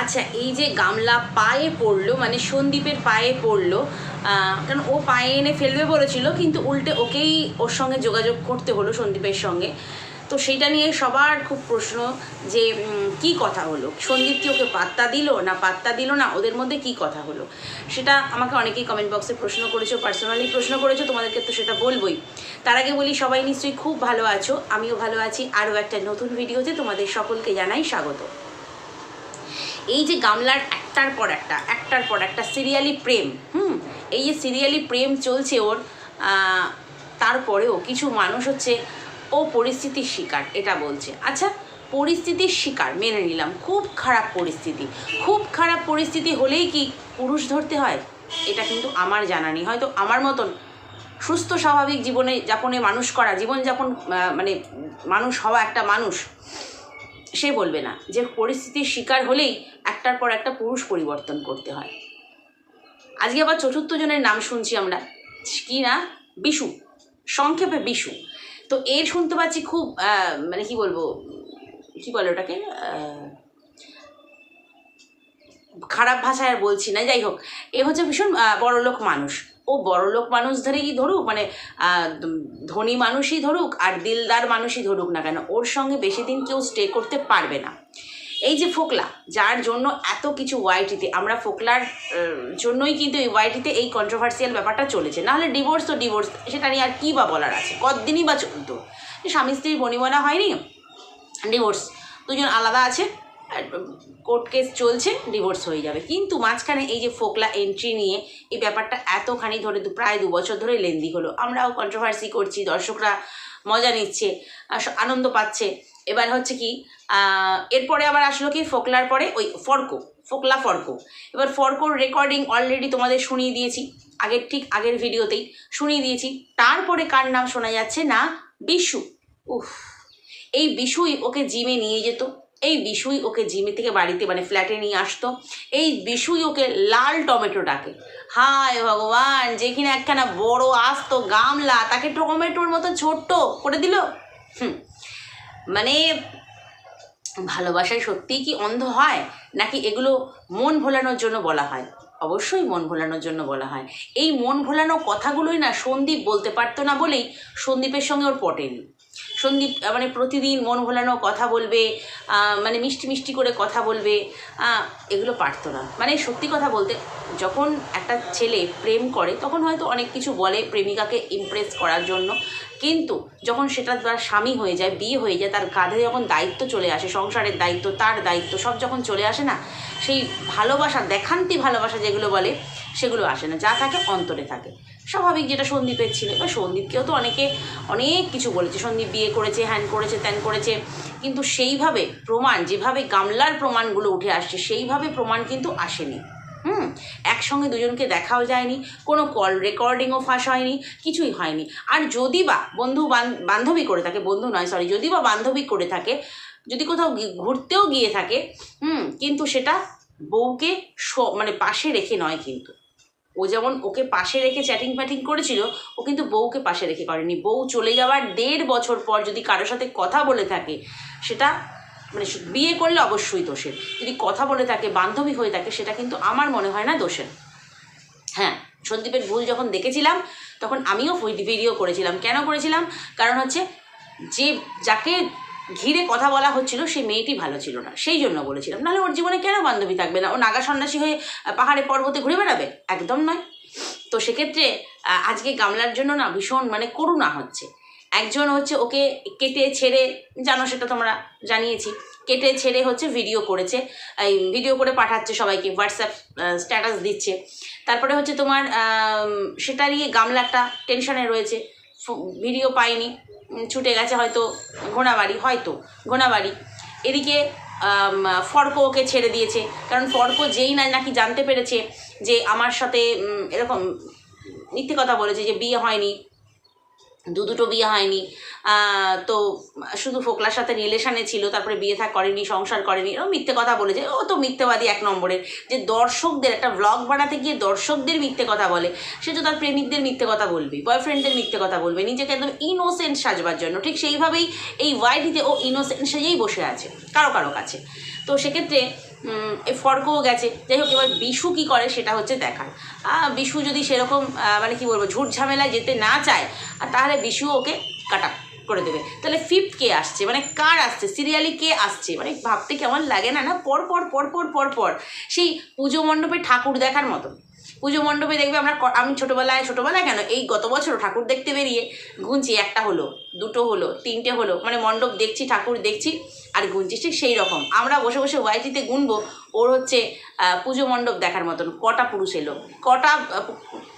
আচ্ছা এই যে গামলা পায়ে পড়ল মানে সন্দীপের পায়ে পড়ল কারণ ও পায়ে এনে ফেলবে বলেছিল, কিন্তু উল্টে ওকেই ওর সঙ্গে যোগাযোগ করতে হলো সন্দীপের সঙ্গে। তো সেইটা নিয়ে সবার খুব প্রশ্ন যে কি কথা হলো? সন্দীপ কি ওকে পাত্তা দিল না পাত্তা দিল না? ওদের মধ্যে কি কথা হলো? সেটা আমাকে অনেকেই কমেন্ট বক্সে প্রশ্ন করেছ পার্সোনালি প্রশ্ন করেছ, তোমাদেরকে তো সেটা বলবোই। তার আগে বলি, সবাই নিশ্চয়ই খুব ভালো আছো, আমিও ভালো আছি। আরও একটা নতুন ভিডিওতে তোমাদের সকলকে জানাই স্বাগত। এই যে গামলার একটার পর একটা, একটার পর একটা সিরিয়ালি প্রেম, হুম? এই যে সিরিয়ালি প্রেম চলছে ওর তারপরেও কিছু মানুষ হচ্ছে, ও পরিস্থিতির শিকার, এটা বলছে। আচ্ছা পরিস্থিতির শিকার, মেনে নিলাম, খুব খারাপ পরিস্থিতি। খুব খারাপ পরিস্থিতি হলেই কি পুরুষ ধরতে হয়? এটা কিন্তু আমার জানা নেই। হয়তো আমার মতন সুস্থ, স্বাভাবিক জীবনে যাপনে মানুষ করা, জীবনযাপন মানে মানুষ হওয়া একটা মানুষ সে বলবে না যে পরিস্থিতির শিকার হলেই একটার পর একটা পুরুষ পরিবর্তন করতে হয়। আজকে আবার চতুর্থ জনের নাম শুনছি আমরা। কি না? বিশু। সংক্ষেপে বিশু। তো এর শুনতে পাচ্ছি খুব মানে কি বলব, কি বলে ওটাকে? খারাপ ভাষায় আর বলছি না। যাই হোক, এ হচ্ছে ভীষণ বড়লোক মানুষ। ও বড়লোক মানুষ ধরেই ধরুক মানে ধনী মানুষই ধরুক আর দিলদার মানুষই ধরুক না কেন, ওর সঙ্গে বেশি দিন কেউ স্টে করতে পারবে না। এই যে ফোকলা, যার জন্য এত কিছু ওয়াইটিতে আমরা ফোকলার জন্যই কিন্তু এই ওয়াইটিতে এই কন্ট্রোভার্সিয়াল ব্যাপারটা চলেছে। নাহলে ডিভোর্স তো ডিভোর্স সেটা নিয়ে আর কী বা বলার আছে? কতদিনই বা চলতো? স্বামী স্ত্রীর বনিবনা হয়নি? ডিভোর্স দুজন আলাদা আছে। কোর্ট কেস চলছে ডিভোর্স হয়ে যাবে। কিন্তু মাঝখানে এই যে ফোকলা এন্ট্রি নিয়ে এই ব্যাপারটা এতখানি ধরে প্রায় দু বছর ধরে লেন্দি হলো। আমরাও কন্ট্রোভার্সি করছি, দর্শকরা মজা নিচ্ছে আনন্দ পাচ্ছে। এবার হচ্ছে কি এরপরে আবার আসলো কি ফোকলার পরে ওই ফর্কো, ফোকলা ফর্কো। এবার ফর্কোর রেকর্ডিং অলরেডি তোমাদের শুনিয়ে দিয়েছি, আগের, ঠিক আগের ভিডিওতেই শুনিয়ে দিয়েছি। তারপরে কার নাম শোনা যাচ্ছে না? বিশু। উফ, এই বিশুই ওকে জিমে নিয়ে যেত। এই বিশুই ওকে জিমে থেকে বাড়িতে মানে ফ্ল্যাটে নিয়ে আসতো। এই বিশুই ওকে লাল টমেটো ডাকে। হায় ভগবান যেখানে একখানা বড় আসতো গামলা, তাকে টমেটোর মতো ছোট্ট করে দিল? হুম। মানে ভালোবাসায় সত্যিই কি অন্ধ হয়? নাকি এগুলো মন ভোলানোর জন্য বলা হয়? অবশ্যই মন ভোলানোর জন্য বলা হয়। এই মন ভোলানো কথাগুলোই না সন্দীপ বলতে পারতো না বলেই সন্দীপের সঙ্গে ওর পটেনি। সন্দীপ মানে প্রতিদিন মন ভোলানো কথা বলবে মানে মিষ্টি মিষ্টি করে কথা বলবে এগুলো পারতো না। মানে সত্যি কথা বলতে, যখন একটা ছেলে প্রেম করে, তখন হয়তো অনেক কিছু বলে প্রেমিকাকে ইমপ্রেস করার জন্য। কিন্তু যখন সেটা তার স্বামী হয়ে যায়, বিয়ে হয়ে যায়, তার কাঁধে যখন দায়িত্ব চলে আসে, সংসারের দায়িত্ব, তার দায়িত্ব, সব যখন চলে আসে না, সেই ভালোবাসা, দেখান্তি ভালোবাসা যেগুলো বলে, সেগুলো আসে না। যা থাকে অন্তরে থাকে। স্বাভাবিক যেটা সন্দীপের ছিল। এবার সন্দীপকেও তো অনেকে অনেক কিছু বলেছে। সন্দীপ বিয়ে করেছে, হ্যান করেছে, ত্যান করেছে। কিন্তু সেইভাবে প্রমাণ, যেভাবে গামলার প্রমাণগুলো উঠে আসছে, সেইভাবে প্রমাণ কিন্তু আসেনি। হুম? একসঙ্গে দুজনকে দেখাও যায়নি, কোনো কল রেকর্ডিংও ফাঁস হয়নি, কিছুই হয়নি। আর যদি বা বন্ধু বান- বান্ধবী করে থাকে, বন্ধু নয় সরি যদি বা বান্ধবী করে থাকে, যদি কোথাও ঘুরতেও গিয়ে থাকে, হুম, কিন্তু সেটা বউকে মানে পাশে রেখে নয় কিন্তু। ও যেমন ওকে পাশে রেখে চ্যাটিং ফ্যাটিং করেছিল, ও কিন্তু বউকে পাশে রেখে করেনি। বউ চলে যাওয়ার দেড় বছর পর যদি কারোর সাথে কথা বলে থাকে, সেটা মানে বিয়ে করলে অবশ্যই দোষের। যদি কথা বলে থাকে, বান্ধবী হয়ে থাকে, সেটা কিন্তু আমার মনে হয় না দোষের। হ্যাঁ সন্দীপের ভুল যখন দেখেছিলাম, তখন আমিও ভিড- ভিডিও করেছিলাম। কেন করেছিলাম? কারণ হচ্ছে যে, যাকে ঘিরে কথা বলা হচ্ছিল, সেই মেয়েটি ভালো ছিল না। সেই জন্য বলেছিলাম, নাহলে ওর জীবনে কেন বান্ধবী থাকবে না? ও নাগা সন্ন্যাসী হয়ে পাহাড়ে পর্বতে ঘুরে বেড়াবে? একদম নয়। তো সেক্ষেত্রে আজকে গামলার জন্য না ভীষণ মানে করুণা হচ্ছে। একজন হচ্ছে ওকে কেটে ছেড়ে, জানো সেটা তোমরা জানিয়েছি, কেটে ছেড়ে হচ্ছে ভিডিও করেছে, এই ভিডিও করে পাঠাচ্ছে সবাইকে হোয়াটসঅ্যাপ স্ট্যাটাস দিচ্ছে। তারপরে হচ্ছে তোমার সেটা নিয়ে গামলা একটা টেনশনে রয়েছে। ভিডিও পায়নি ছুটে গেছে হয়তো ঘোড়াবাড়ি হয়তো ঘোড়াবাড়ি। এদিকে ফর্কো ওকে ছেড়ে দিয়েছে। কারণ ফর্কো যেই না, নাকি জানতে পেরেছে যে আমার সাথে এরকম মিথ্যে কথা বলেছে যে বিয়ে হয়নি। দু দুটো বিয়ে হয়নি। তো শুধু ফোকলার সাথে রিলেশনে ছিল, তারপরে বিয়ে থাক করেনি, সংসার করেনি এরকম মিথ্যে কথা বলে বলেছে ও তো মিথ্যেবাদী এক নম্বরের যে দর্শকদের, একটা ব্লগ বানাতে গিয়ে দর্শকদের মিথ্যে কথা বলে, সে তো তার প্রেমিকদের মিথ্যে কথা বলবে বয়ফ্রেন্ডদের মিথ্যে কথা বলবে, নিজেকে একদম ইনোসেন্ট সাজবার জন্য। ঠিক সেইভাবেই এই ওয়াইডিতে ও ইনোসেন্ট সেজেই বসে আছে, কারও কারও কাছে। তো সেক্ষেত্রে ফর্কও গেছে। যাই হোক, এবার বিশু কী করে সেটা হচ্ছে দেখার। বিশু যদি সেরকম মানে কি বলব, ঝুট ঝামেলায় যেতে না চায় তাহলে বিশু ওকে কাটা করে দেবে। তাহলে ফিফথ কে আসছে? মানে কার আসছে? সিরিয়ালি কে আসছে? মানে ভাবতে কেমন লাগে না না? পর পর পর পর পর পর। সেই পুজো মণ্ডপে ঠাকুর দেখার মতো পুজো মণ্ডপে দেখবে আমরা আমি ছোটোবেলায় ছোটোবেলায় কেন এই গত বছর ঠাকুর দেখতে বেরিয়ে গুনছি, একটা হলো, দুটো হলো, তিনটে হলো মানে মণ্ডপ দেখছি, ঠাকুর দেখছি আর গুনছি, ঠিক সেই রকম। আমরা বসে বসে ওয়াইটিতে গুনবো, ওর হচ্ছে পুজো মণ্ডপ দেখার মতন, কটা পুরুষ এলো, কটা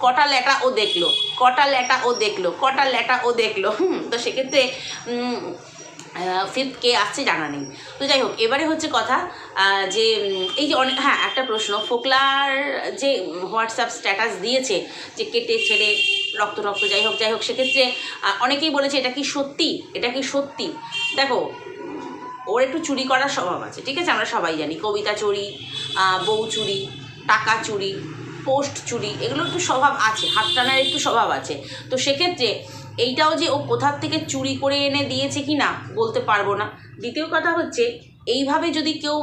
কটা ল্যাটা ও দেখল, কটা ল্যাটা ও দেখল, কটা ল্যাটা ও দেখল, হুম, তো সেক্ষেত্রে ফিফথ কে আসছে জানা নেই। তো যাই হোক, এবারে হচ্ছে কথা যে এই যে অনেক হ্যাঁ একটা প্রশ্ন, ফোকলার যে হোয়াটসঅ্যাপ স্ট্যাটাস দিয়েছে যে কেটে ছেড়ে রক্ত রক্ত, যাই হোক যাই হোক, সেক্ষেত্রে অনেকেই বলেছে এটা কি সত্যি? এটা কি সত্যি? দেখো, ওর একটু চুরি করার স্বভাব আছে, ঠিক আছে? আমরা সবাই জানি, কবিতা চুরি বউ চুরি, টাকা চুরি পোস্ট চুরি এগুলো একটু স্বভাব আছে, হাত টানার একটু স্বভাব আছে। তো সেক্ষেত্রে এইটাও যে ও কোথার থেকে চুরি করে এনে দিয়েছে কি না, বলতে পারব না। দ্বিতীয় কথা হচ্ছে, এইভাবে যদি কেউ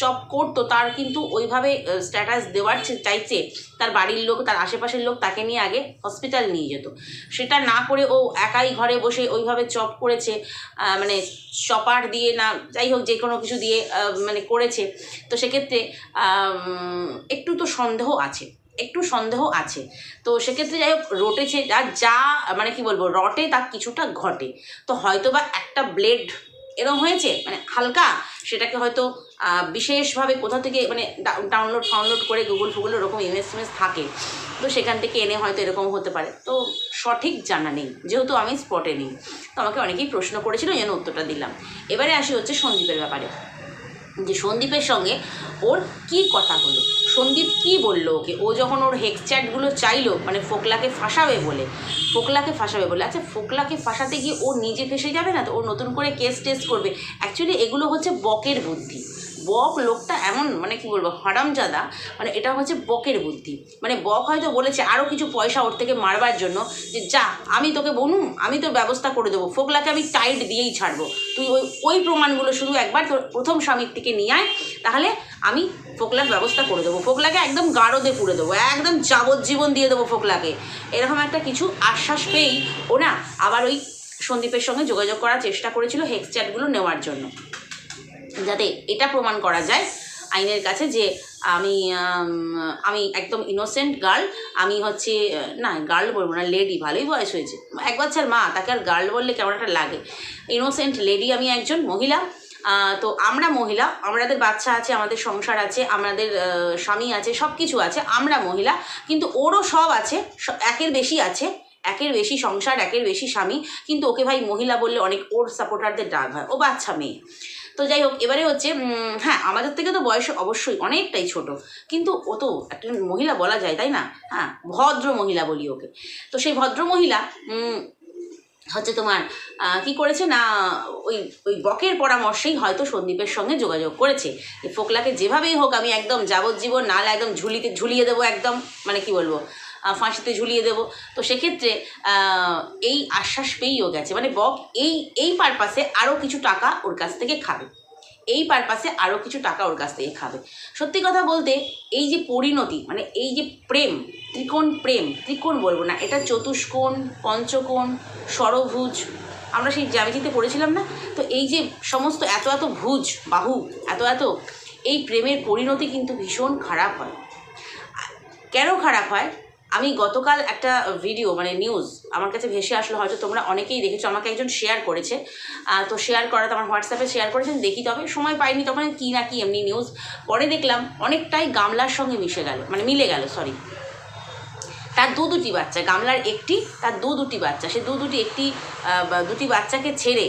চপ করতো, তার কিন্তু ওইভাবে স্ট্যাটাস দেওয়ার চাইছে, তার বাড়ির লোক, তার আশেপাশের লোক তাকে নিয়ে আগে হসপিটাল নিয়ে যেত। সেটা না করে ও একাই ঘরে বসে ওইভাবে চপ করেছে মানে চপার দিয়ে না, যাই হোক যে কোনো কিছু দিয়ে মানে করেছে। তো সেক্ষেত্রে একটু তো সন্দেহ আছে। একটু সন্দেহ আছে। তো সেক্ষেত্রে যাই হোক রটেছে যা যা মানে কি বলব, রটে তার কিছুটা ঘটে। তো হয়তো বা একটা ব্লেড এরকম হয়েছে মানে হালকা, সেটাকে হয়তো বিশেষভাবে কোথা থেকে মানে ডাউনলোড ফাউনলোড করে গুগল ফুগল ওরকম ইমেজ টিমেজ থাকে। তো সেখান থেকে এনে হয়তো এরকম হতে পারে। তো সঠিক জানা নেই, যেহেতু আমি স্পটে নেই। তো আমাকে অনেকেই প্রশ্ন করেছিল জন্য উত্তরটা দিলাম। এবারে আসি হচ্ছে সন্দীপের ব্যাপারে। যে সন্দীপের সঙ্গে ওর কি কথা হলো? সন্দীপ কি বলল ওকে? ও যখন ওর হেকচ্যাটগুলো চাইলো মানে ফোকলাকে ফাঁসাবে বলে, ফোকলাকে ফাঁসাবে বলে আচ্ছা ফোকলাকে ফাঁসাতে গিয়ে ও নিজে ফেসে যাবে না? তো ও নতুন করে কেস টেস্ট করবে। অ্যাকচুয়ালি এগুলো হচ্ছে বকের বুদ্ধি। বক লোকটা এমন মানে কি বলব, হারামজাদা মানে এটা হচ্ছে বকের বুদ্ধি। মানে বক হয়তো বলেছে আরও কিছু পয়সা ওর থেকে মারবার জন্য যে, যা, আমি তোকে বনুম আমি তোর ব্যবস্থা করে দেবো। ফোকলাকে আমি টাইট দিয়েই ছাড়বো। তুই ওই ওই প্রমাণগুলো শুধু একবার তোর প্রথম স্বামীর থেকে নিয়ে আয়, তাহলে আমি ফোকলার ব্যবস্থা করে দেবো। ফোকলাকে একদম গাঢ়দে পুড়ে দেবো, একদম যাবজ্জীবন দিয়ে দেবো ফোকলাকে। এরকম একটা কিছু আশ্বাস পেয়েই ও না আবার ওই সন্দীপের সঙ্গে যোগাযোগ করার চেষ্টা করেছিল হেক্স চ্যাটগুলো নেওয়ার জন্য। যাতে এটা প্রমাণ করা যায় আইনের কাছে যে আমি আমি একদম ইনোসেন্ট গার্ল আমি হচ্ছে, না গার্ল বলব না লেডি ভালোই বয়স হয়েছে। এক বাচ্চার মা, তাকে আর গার্ল বললে কেমন একটা লাগে। ইনোসেন্ট লেডি আমি একজন মহিলা তো আমরা মহিলা, আমাদের বাচ্চা আছে, আমাদের সংসার আছে, আমাদের স্বামী আছে সব কিছু আছে, আমরা মহিলা, কিন্তু ওরও সব আছে একের বেশি আছে, একের বেশি সংসার, একের বেশি স্বামী, কিন্তু ওকে ভাই মহিলা বললে অনেক ওর সাপোর্টারদের ডাক হয়। ও বাচ্চা মেয়ে। তো যাই হোক এবারে হচ্ছে হ্যাঁ আমাদের থেকে তো বয়স অবশ্যই অনেকটাই ছোট। কিন্তু ও তো একটা মহিলা বলা যায়, তাই না? হ্যাঁ ভদ্র মহিলা বলি ওকে। তো সেই ভদ্র মহিলা হচ্ছে তোমার কি করেছে না, ওই ওই বকের পরামর্শেই হয়তো সন্দীপের সঙ্গে যোগাযোগ করেছে। ফোকলাকে যেভাবেই হোক আমি একদম যাবজ্জীবন নাহলে একদম ঝুলিতে, ঝুলিয়ে দেবো একদম মানে কি বলব? ফাঁসিতে ঝুলিয়ে দেবো। তো সেক্ষেত্রে এই আশ্বাস পেয়েও গেছে। মানে বক, এই এই পারপাসে আরও কিছু টাকা ওর কাছ থেকে খাবে। এই পারপাসে আরও কিছু টাকা ওর কাছ থেকে খাবে। সত্যি কথা বলতে, এই যে পরিণতি মানে এই যে প্রেম, ত্রিকোণ প্রেম, ত্রিকোণ বলব না, এটা চতুষ্কোণ, পঞ্চকোণ ষড়ভুজ আমরা সেই জ্যামিতিতে পড়েছিলাম না? তো এই যে সমস্ত এত এত ভুজ, বাহু, এত এত, এই প্রেমের পরিণতি কিন্তু ভীষণ খারাপ হয়। কেন খারাপ হয়? আমি গতকাল একটা ভিডিও মানে নিউজ আমার কাছে ভেসে আসলো, হয়তো তোমরা অনেকেই দেখেছ, আমাকে একজন শেয়ার করেছে। তো শেয়ার করা তো আমার হোয়াটসঅ্যাপে শেয়ার করেছেন দেখি তবে সময় পাইনি, তখন কী না কি এমনি নিউজ পরে দেখলাম, অনেকটাই গামলার সঙ্গে মিশে গেল মানে মিলে গেল সরি তার দু দুটি বাচ্চা, গামলার একটি, তার দু দুটি বাচ্চা। সে দু দুটি একটি দুটি বাচ্চাকে ছেড়ে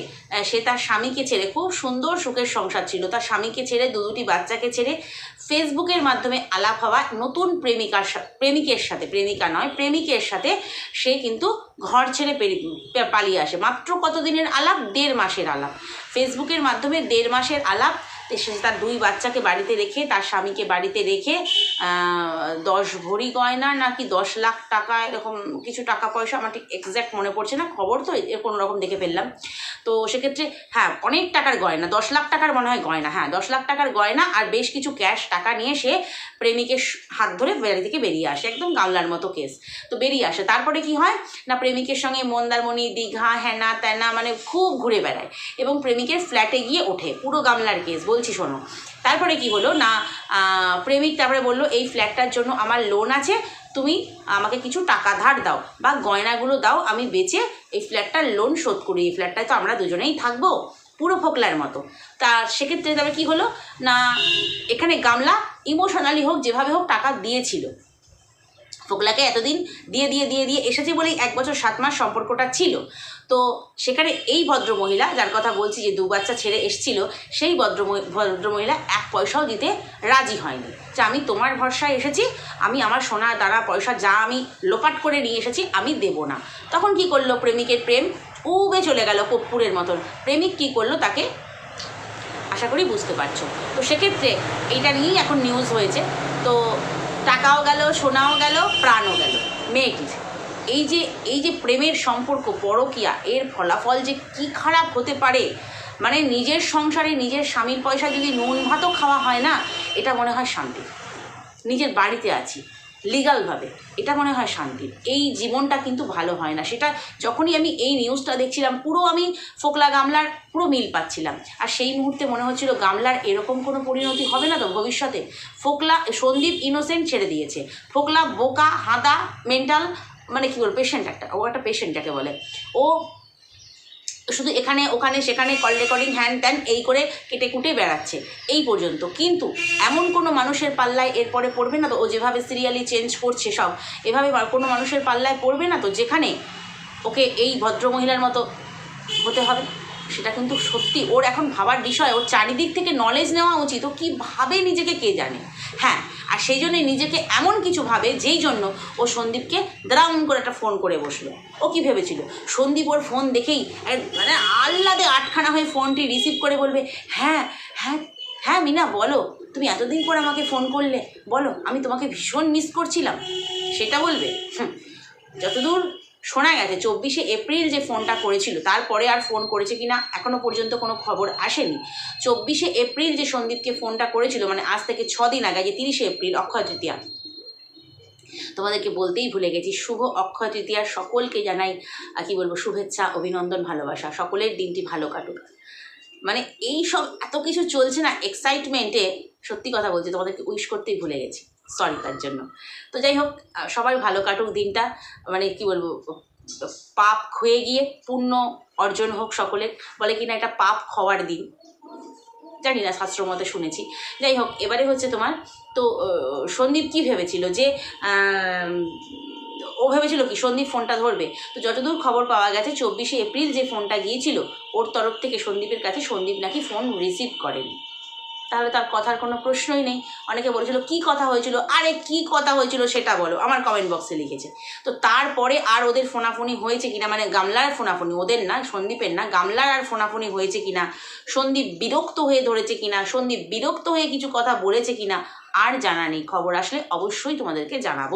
সে তার স্বামীকে ছেড়ে, খুব সুন্দর সুখের সংসার ছিল। তার স্বামীকে ছেড়ে, দু দুটি বাচ্চাকে ছেড়ে ফেসবুকের মাধ্যমে আলাপ হওয়া নতুন প্রেমিকার প্রেমিকের সাথে, প্রেমিকা নয়, প্রেমিকের সাথে সে কিন্তু ঘর ছেড়ে পালিয়ে আসে। মাত্র কতদিনের আলাপ? দেড় মাসের আলাপ। ফেসবুকের মাধ্যমে দেড় মাসের আলাপ সে তার দুই বাচ্চাকে বাড়িতে রেখে, তার স্বামীকে বাড়িতে রেখে দশ ভরি গয়না নাকি দশ লাখ টাকা এরকম কিছু টাকা পয়সা, আমার ঠিক এক্স্যাক্ট মনে পড়ছে না, খবর তো কোনো রকম দেখে ফেললাম। তো সেক্ষেত্রে হ্যাঁ অনেক টাকার গয়না, দশ লাখ টাকার মনে হয় গয়না হ্যাঁ দশ লাখ টাকার গয়না আর বেশ কিছু ক্যাশ টাকা নিয়ে সে প্রেমিকের হাত ধরে বাড়ি থেকে বেরিয়ে আসে, একদম গামলার মতো কেস তো বেরিয়ে আসে। তারপরে কি হয়? না, প্রেমিকের সঙ্গে মন্দারমণি, দীঘা হ্যানা ত্যানা মানে খুব ঘুরে বেড়ায় এবং প্রেমিকের ফ্ল্যাটে গিয়ে ওঠে, পুরো গামলার কেস বলছি শোনো। তারপরে কি হলো? না প্রেমিক তারপরে বলল, এই ফ্ল্যাটটার জন্য আমার লোন আছে, তুমি আমাকে কিছু টাকা ধার দাও বা গয়নাগুলো দাও, আমি বেচে এই ফ্ল্যাটটার লোন শোধ করি। এই ফ্ল্যাটটায় তো আমরা দুজনেই থাকব। পুরো ফোকলার মতো। তা সেক্ষেত্রে তবে কি হলো? না, এখানে গামলা ইমোশনালি হোক, যেভাবে হোক টাকা দিয়েছিল। ফোকলাকে এতদিন দিয়ে দিয়ে দিয়ে দিয়ে এসেছে বলেই এক বছর সাত মাস সম্পর্কটা ছিল। তো সেখানে এই ভদ্রমহিলা, যার কথা বলছি যে দু বাচ্চা ছেড়ে এসছিল, সেই ভদ্র ভদ্রমহিলা এক পয়সাও দিতে রাজি হয়নি। যে আমি তোমার ভরসায় এসেছি, আমি আমার সোনা দ্বারা পয়সা যা আমি লোপাট করে নিয়ে এসেছি, আমি দেব না। তখন কি করল প্রেমিকের প্রেম? উবে চলে গেল কর্পূরের মতন। প্রেমিক কি করল তাকে? আশা করি বুঝতে পারছ। তো সেক্ষেত্রে এইটা নিয়েই এখন নিউজ হয়েছে। তো টাকাও গেল, সোনাও গেল, প্রাণও গেল। মেয়েটির। এই যে এই যে প্রেমের সম্পর্ক পরকিয়া, এর ফলাফল যে কি খারাপ হতে পারে? মানে নিজের সংসারে নিজের স্বামীর পয়সা যদি নুন ভাতও খাওয়া হয় না, এটা মনে হয় শান্তি। নিজের বাড়িতে আছি লিগালভাবে এটা মনে হয় শান্তির এই জীবনটা কিন্তু ভালো হয় না। সেটা যখনই আমি এই নিউজটা দেখছিলাম, পুরো আমি ফোকলা গামলার পুরো মিল পাচ্ছিলাম। আর সেই মুহূর্তে মনে হচ্ছিল গামলার এরকম কোনো পরিণতি হবে না তো ভবিষ্যতে? ফোকলা, সন্দীপ ইনোসেন্ট ছেড়ে দিয়েছে। ফোকলা বোকা, হাঁদা মেন্টাল মানে কী বলব পেশেন্ট একটা, ও একটা পেশেন্ট যাকে বলে। ও শুধু এখানে, ওখানে, সেখানে কল রেকর্ডিং হ্যান ত্যান এই করে কেটে কুটে বেড়াচ্ছে, এই পর্যন্ত। কিন্তু এমন কোনো মানুষের পাল্লায় এরপরে পড়বে না তো, ও যেভাবে সিরিয়ালি চেঞ্জ করছে সব, এভাবে কোনো মানুষের পাল্লায় পড়বে না তো, যেখানে ওকে এই ভদ্র মহিলার মতো হতে হবে। সেটা কিন্তু সত্যি। ওর এখন ভাবার বিষয়, ওর চারিদিক থেকে নলেজ নেওয়া উচিত। ও কী ভাবে নিজেকে কে জানে? হ্যাঁ আর সেই জন্যে নিজেকে এমন কিছু ভাবে, যেই জন্য ও সন্দীপকে দ্রাউন করে একটা ফোন করে বসল। ও কি ভেবেছিল? সন্দীপ ওর ফোন দেখেই মানে আহ্লাদে আটখানা হয়ে ফোনটি রিসিভ করে বলবে হ্যাঁ হ্যাঁ হ্যাঁ মিনা, বলো, তুমি এতদিন পর আমাকে ফোন করলে। বলো, আমি তোমাকে ভীষণ মিস করছিলাম। সেটা বলবে। যতদূর শোনা গেছে, চব্বিশে এপ্রিল যে ফোনটা করেছিল, তারপরে আর ফোন করেছে কিনা এখনও পর্যন্ত কোনো খবর আসেনি। চব্বিশে এপ্রিল যে সন্দীপকে ফোনটা করেছিল মানে আজ থেকে ছ দিন আগে, যে তিরিশে এপ্রিল, অক্ষয় তৃতীয়া। তোমাদেরকে বলতেই ভুলে গেছি, শুভ অক্ষয় তৃতীয়ার সকলকে জানাই কি বলব, শুভেচ্ছা, অভিনন্দন, ভালোবাসা, সকলের দিনটি ভালো কাটুক। মানে এই সব এত কিছু চলছে না এক্সাইটমেন্টে সত্যি কথা বলছি তোমাদেরকে উইশ করতেই ভুলে গেছি। সরি তার জন্য। তো যাই হোক সবাই ভালো কাটুক দিনটা। মানে কি বলব, পাপ ক্ষয়ে গিয়ে পুণ্য অর্জন হোক সকলের। বলে কিনা এটা পাপ খাওয়ার দিন। জানি না শাস্ত্র মতে শুনেছি। যাই হোক, এবারে হচ্ছে তোমার, তো সন্দীপ কি ভেবেছিল যে ও ভেবেছিল কি, সন্দীপ ফোনটা ধরবে। তো যতদূর খবর পাওয়া গেছে, চব্বিশে এপ্রিল যে ফোনটা গিয়েছিল, ওর তরফ থেকে সন্দীপের কাছে সন্দীপ নাকি ফোন রিসিভ করেনি। তাহলে তার কথার কোনো প্রশ্নই নেই। অনেকে বলেছিল, কি কথা হয়েছিল? আরে, কি কথা হয়েছিল সেটা বলো। আমার কমেন্ট বক্সে লিখেছে। তো তারপরে আর ওদের ফোনাফোনি হয়েছে কিনা মানে গামলার ফোনাফোনি, ওদের না, সন্দীপের না, গামলার আর ফোনাফোনি হয়েছে কিনা, সন্দীপ বিরক্ত হয়ে ধরেছে কিনা, সন্দীপ বিরক্ত হয়ে কিছু কথা বলেছে কিনা, আর জানা নেই। খবর আসলে অবশ্যই তোমাদেরকে জানাব।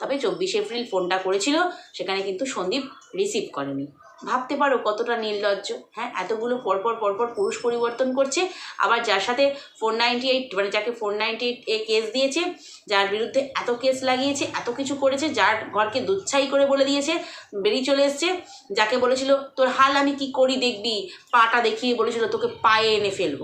তবে চব্বিশে এপ্রিল ফোনটা করেছিল, সেখানে কিন্তু সন্দীপ রিসিভ করেনি। ভাবতে পারো কতটা নির্লজ্জ। হ্যাঁ এতগুলো পরপর পরপর পুরুষ পরিবর্তন করছে, আবার যার সাথে ফোর নাইনটি এইট মানে যাকে ফোর এইট এ কেস দিয়েছে, যার বিরুদ্ধে এত কেস লাগিয়েছে, এত কিছু করেছে, যার ঘরকে দুচ্ছাই করে বলে দিয়েছে, বেরিয়ে চলে এসছে, যাকে বলেছিল, তোর হাল আমি কি করি দেখবি? পাটা দেখিয়ে বলেছিল, তোকে পায়ে এনে ফেলব।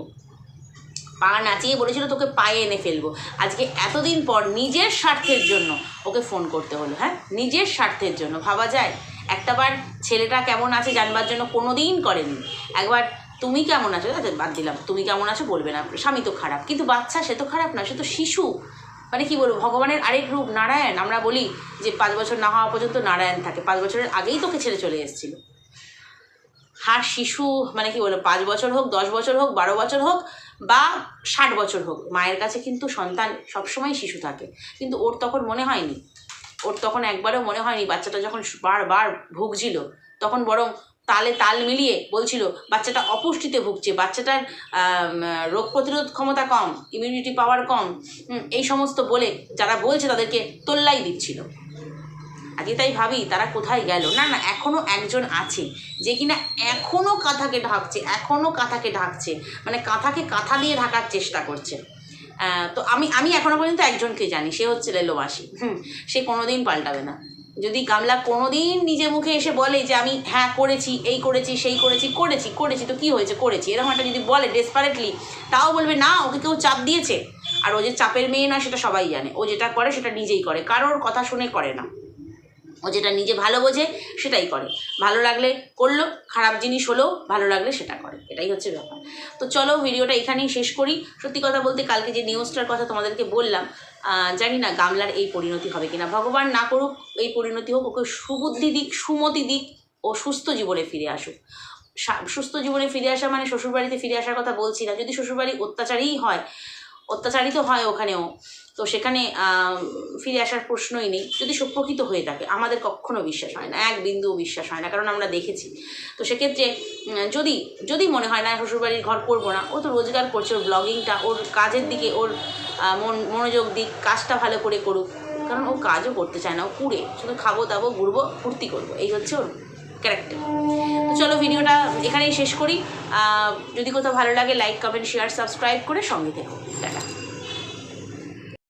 পা নাচিয়ে বলেছিল, তোকে পায়ে এনে ফেলব। আজকে এতদিন পর নিজের স্বার্থের জন্য ওকে ফোন করতে হলো হ্যাঁ? নিজের স্বার্থের জন্য, ভাবা যায়? একটাবার ছেলেটা কেমন আছে জানবার জন্য কোনো দিন করেনি। একবার তুমি কেমন আছো? আচ্ছা বাদ দিলাম। তুমি কেমন আছো বলবে না। স্বামী তো খারাপ। কিন্তু বাচ্চা, সে তো খারাপ না সে তো শিশু। মানে কি বলব, ভগবানের আরেক রূপ, নারায়ণ। আমরা বলি যে পাঁচ বছর না হওয়া পর্যন্ত নারায়ণ থাকে। পাঁচ বছরের আগেই তোকে ছেড়ে চলে এসেছিল। হার শিশু মানে কি বলব, পাঁচ বছর হোক, দশ বছর হোক, বারো বছর হোক, বা ষাট বছর হোক, মায়ের কাছে কিন্তু সন্তান সবসময় শিশু থাকে। কিন্তু ওর তখন মনে হয়নি। ওর তখন একবারও মনে হয়নি, বাচ্চাটা যখন বারবার ভুগছিল, তখন বরং তালে তাল মিলিয়ে বলছিল, বাচ্চাটা অপুষ্টিতে ভুগছে, বাচ্চাটার রোগ প্রতিরোধ ক্ষমতা কম ইমিউনিটি পাওয়ার কম এই সমস্ত বলে যারা বলছে তাদেরকে তোল্লাই দিচ্ছিল। আজকে তাই ভাবি, তারা কোথায় গেল? না না এখনও একজন আছে, যে কিনা এখনও কাঁথাকে ঢাকছে এখনও কাঁথাকে ঢাকছে মানে কাঁথাকে কাঁথা দিয়ে ঢাকার চেষ্টা করছে। তো আমি আমি এখনও পর্যন্ত একজনকে জানি, সে হচ্ছে লেলোবাসি। হুম, সে কোনোদিন পাল্টাবে না। যদি গামলা কোনোদিন নিজে মুখে এসে বলে যে আমি হ্যাঁ করেছি, এই করেছি, সেই করেছি করেছি করেছি, তো কি হয়েছে? করেছি। এরকম একটা যদি বলে ডেসপারেটলি তাও বলবে, না, ওকে কেউ চাপ দিয়েছে। আর ও যে চাপের মেয়ে না, সেটা সবাই জানে। ও যেটা করে, সেটা নিজেই করে। কারোর কথা শুনে করে না। ও যেটা নিজে ভালো বোঝে সেটাই করে। ভালো লাগলে করল, খারাপ জিনিস হলেও ভালো লাগলে সেটা করে। এটাই হচ্ছে ব্যাপার। তো চলো ভিডিওটা এখানেই শেষ করি। সত্যি কথা বলতে কালকে যে নিউজটার কথা তোমাদেরকে বললাম জানি না গামলার এই পরিণতি হবে কিনা। ভগবান না করুক, এই পরিণতি হোক, ওকে সুবুদ্ধি দিক, সুমতি দিক, ও সুস্থ জীবনে ফিরে আসুক। সুস্থ জীবনে ফিরে আসা মানে শ্বশুরবাড়িতে ফিরে আসার কথা বলছি না। যদি শ্বশুরবাড়ি অত্যাচারই হয় অত্যাচারিত হয় ওখানেও। তো সেখানে ফিরে আসার প্রশ্নই নেই। যদি সব প্রকৃত হয়ে থাকে, আমাদের কখনো বিশ্বাস হয় না, এক বিন্দুও বিশ্বাস হয় না, কারণ আমরা দেখেছি। তো সেক্ষেত্রে যদি যদি মনে হয় না, শ্বশুরবাড়ির ঘর করব না, ও তো রোজগার করছে ওর ব্লগিংটা ওর কাজের দিকে, ওর মন, মনোযোগ দিক, কাজটা ভালো করে করুক। কারণ ও কাজও করতে চায় না, ও কুড়ে শুধু খাব, দাবো, ঘুরবো, ফুর্তি করব। এই হচ্ছে ওর ক্যারেক্টার তো চলো ভিডিওটা এখানেই শেষ করি। যদি কোথাও ভালো লাগে লাইক কমেন্ট শেয়ার সাবস্ক্রাইব করে সঙ্গে থেকো। 来来。